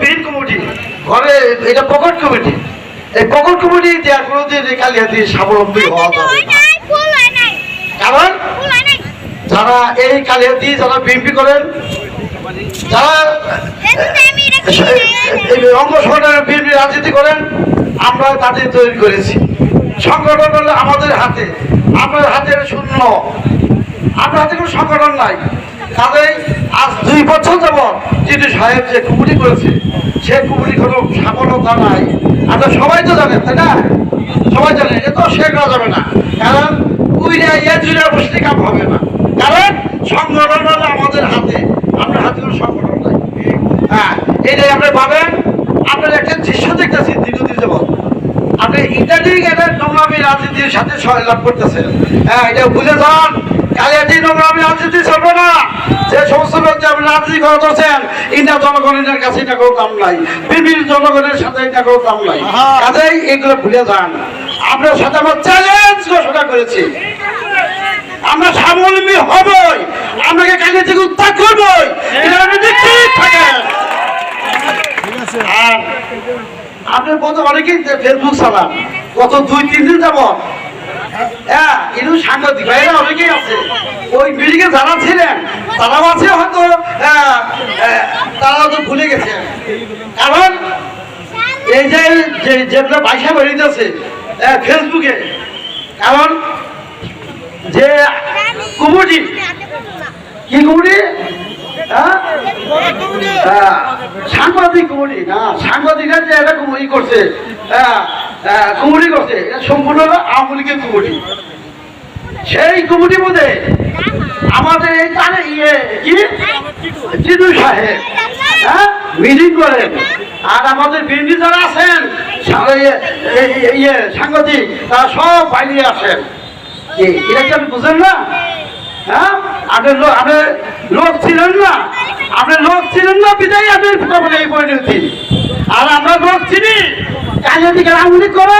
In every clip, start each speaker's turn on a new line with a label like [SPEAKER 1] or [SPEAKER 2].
[SPEAKER 1] বীর কমিটি ঘরে এটা পকেট কমিটি। এই পকেট কমিটি দেওয়া কোনোদিন কালিয়াতি স্বাবলম্বী হওয়া যাবে না। কারণ? যারা এই কালিয়াতি যারা বিএনপি করেন যারা এই অঙ্গ সংগঠনের বিএনপি রাজনীতি করেন আমরা তাদের তৈরি করেছি। সংগঠন হলো আমাদের হাতে। আপনার হাতের শূন্য। আপনার হাতে কোনো সংগঠন নাই। তাদের আজ দুই বছর যাব যিনি সাহেব যে কুমুটি করেছে, সে কুমুটি কোনো সফলতা নাই। আপনার সবাই তো জানেন, তাই না? সবাই জানেন, এ তো শেখ করা যাবে না কারণ উইরা ইয়ে জুড়ে বসলে কাম হবে না। কারণ সংগঠন হলো আমাদের হাতে, আপনার হাতে কোনো সংগঠন নাই। হ্যাঁ এটাই আপনি পাবেন আপনার একটা দৃশ্য দেখতেছি দীর্ঘদিন যাবৎ। আপনি ইত্যাদি একটা নোংরামি রাজনীতির সাথে লাভ করতেছেন। হ্যাঁ এটা বুঝে যান। কালিয়াটি নোংরামি রাজনীতি চলবে না। যে সমস্ত লোক আপনি রাজনীতি করা করছেন এটা জনগণের কাছে এটা কোনো দাম নাই। বিভিন্ন জনগণের সাথে এটা কোনো দাম নাই। কাজেই এগুলো ভুলে যান। আপনার সাথে আমরা চ্যালেঞ্জ ঘোষণা করেছি। আমরা স্বাবলম্বী হবই। আপনাকে কাজে থেকে উত্তাপ করবই। এটা আপনি নিশ্চিত থাকেন আর আপনি বলতে অনেকেই ফেসবুক চালান। গত দুই তিন দিন যাব হ্যাঁ যারা ছিলেন তারাও আছে হয়তো তারা তো ভুলে গেছে। কারণ এই যে যেগুলো পয়সা বেরিয়েছে ফেসবুকে কারণ যে কুমুটি কি কুমুটি হ্যাঁ? হ্যাঁ, সাংবাদিক কুমুরি না সাংবাদিকরা যে এটা কুমুরি করছে হ্যাঁ, হ্যাঁ, কুমুরি করছে সম্পূর্ণ আওয়ামী লীগের কুমুরি সেই কুমুরি মধ্যে আমাদের এই তারে ইয়ে কি? জিদু সাহেব। হ্যাঁ মিটিং করেন। আর আমাদের বিরোধী যারা আছেন ইয়ে- ইয়ে- সাংবাদিক তারা সব বাইরে আসেন। এটা কি আপনি বুঝেন না? হ্যাঁ আপনি আপনি লোক ছিলেন না? আপনি লোক ছিলেন না, বিদায় আপনি বলে এই পরিণতি আর আমরা লোক চিনি করে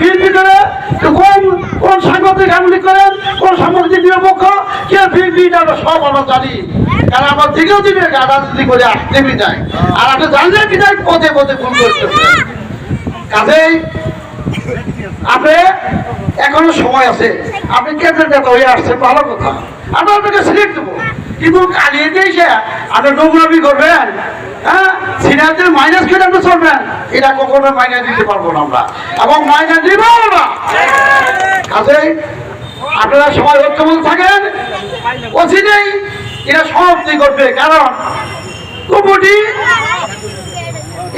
[SPEAKER 1] বিএনপি করে কোন কোন সাংবাদিক আঙুলি করেন, কোন সাংবাদিক নিরপেক্ষ বিএনপি সব আমরা জানি। কারণ আমার দিকেও দিবে রাজনীতি করে আসতে বিদায়। আর আপনি জানলে বিদায় পদে পদে ভুল করতেছে কাজেই আপনি এখনও সময় আছে। আপনি কেন্দ্রের নেতা হয়ে আসছেন, ভালো কথা। আমরা আপনাকে সিলেক্ট দেবো। কিন্তু কালিয়ে দিয়েছে আপনি নোংরামি করবেন হ্যাঁ? মাইনাস আপনি চলবেন। এটা কখনো দিতে পারব না আমরা। এবং মাইনা দিব না আপনারা সবাই থাকেন। করবে। কারণ কুমুটি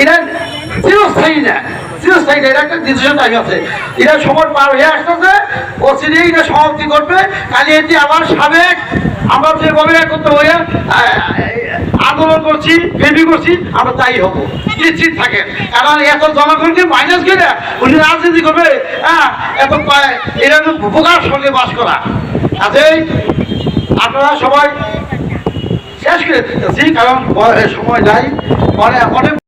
[SPEAKER 1] এটা চিরস্থায়ী না। চিরস্থায়ী না এটা একটা নির্দিষ্ট টাইম আছে। এটা সময় পার হয়ে আসতেছে অচিরেই এটা সমাপ্তি করবে। কালি এটি আমার সাবেক, আমরা যেভাবে একত্র হয়ে আন্দোলন করছি বেবি করছি, আমরা তাই হব। নিশ্চিত থাকেন। কারণ এত জনগণকে মাইনাস করে উনি রাজনীতি করবে হ্যাঁ এত পায়। এটা বোকার সঙ্গে বাস করা। কাজেই আপনারা সবাই শেষ করে কারণ সময় নাই। পরে অনেক